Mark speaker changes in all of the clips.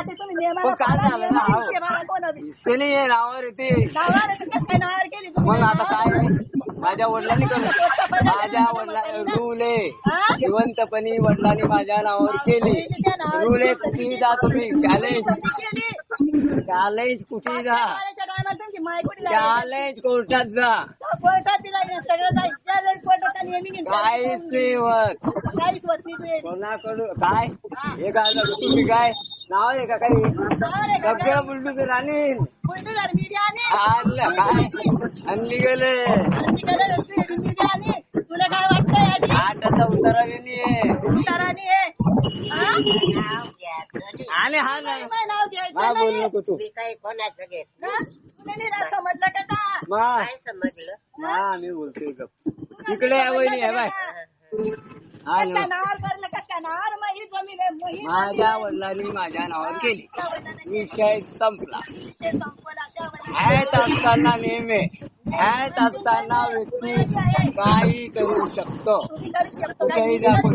Speaker 1: तुम्ही नियमाला
Speaker 2: पण काय
Speaker 1: पाळा,
Speaker 2: झालं ना,
Speaker 1: नियमाला
Speaker 2: हाव.
Speaker 1: विषय बघा कोण बी.
Speaker 2: त्याने हे नावावर येते
Speaker 1: नावावर येतं, कसं काय नावावर केली तुम्ही?
Speaker 2: मग आता काय माझ्या वडिलांनी करू माझ्या वडिला रुले
Speaker 1: हा?
Speaker 2: जिवंतपणी वडिलांनी माझ्या नावावर केली रुले कुठेही जा तुम्ही चॅलेंज
Speaker 1: केली?
Speaker 2: चॅलेंज कुठेही जा
Speaker 1: तुमची माय कुठे?
Speaker 2: चॅलेंज कोर्टात जा
Speaker 1: कोर्टात तिला हे सगळं जाईल. त्या वेळेस कोर्टाचा नियम घेईन.
Speaker 2: काहीच नाही होत
Speaker 1: काहीच होत नाही तुझे.
Speaker 2: कोणाकडून काय हे काय झालं तुम्ही काय नाव आहे का काही? सगळं?
Speaker 1: मीडिया आणि?
Speaker 2: आणलं काय आणली गेले?
Speaker 1: तुला काय वाटतंय
Speaker 2: उतारा गेली
Speaker 1: उताराने?
Speaker 2: आणि हा
Speaker 1: नाही, नाव घ्यायचं
Speaker 2: हा बोल. नको तू
Speaker 3: मी काही कोणाचं घेत
Speaker 1: ना? तुला नाही राहत समजलं का का?
Speaker 2: मा
Speaker 3: काय समजलं
Speaker 2: हा मी बोलतोय गप इकडे या वहिनी आहे बाय हा
Speaker 1: कसं
Speaker 2: ना
Speaker 1: काय नावावर करलं, कसं काय
Speaker 2: माझ्या. वडिलांनी माझ्या नावावर केली. विषय संपला.
Speaker 1: ते संपवला, त्या वडिलांनी-
Speaker 2: ह्यात असताना नेहमी ह्यात असताना व्यक्ती काही करू शकतो? काही दाखव.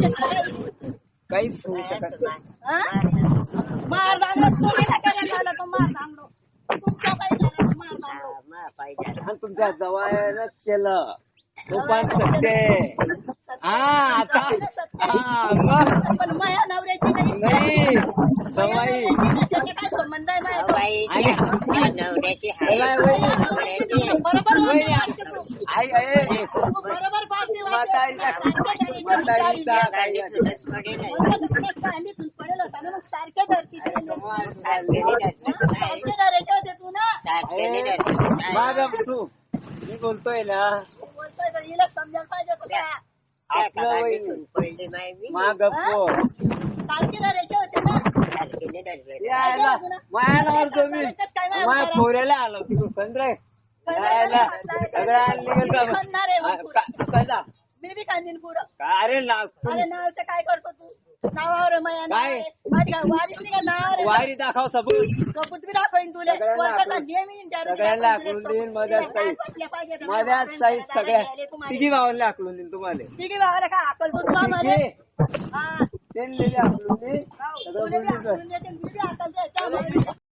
Speaker 2: काहीच होऊ शकत नाही.
Speaker 1: तुमच्या
Speaker 2: जवळच केलं. तो पण सत्य. हा आता हा मग?
Speaker 1: नाही
Speaker 2: सवाई
Speaker 1: संबंध आहे माझ्या बरोबर तू.
Speaker 2: आई
Speaker 1: तू बरोबर
Speaker 2: म्हातारीचा म्हातारीचा
Speaker 3: पडेल
Speaker 1: सारखे धरती सारखे धरायचे होते तू ना
Speaker 2: तू मी बोलतोय ना
Speaker 1: बोलतोय तर हिला समजायला पाहिजे होतं का?
Speaker 2: आपलं माग यायला. माया नावावर तुम्ही. माया खोऱ्याला आलो तिकडून पंधरा यायला. सगळं आणली गेलं कसा?
Speaker 1: मी बी खांदीन पुरं
Speaker 2: अरे ना
Speaker 1: अरे नावचं काय करतो तू? नावावर माया नाव
Speaker 2: काय?
Speaker 1: का?
Speaker 2: वारी दाखव सबूत.
Speaker 1: बी दाखवीन तुले.
Speaker 2: सगळ्यांना देईन. सहित. सगळ्या. तिघी भावाला आकलून देईन तुम्हाला.
Speaker 1: तिघी भावाला काय अकल तू?
Speaker 2: तिघी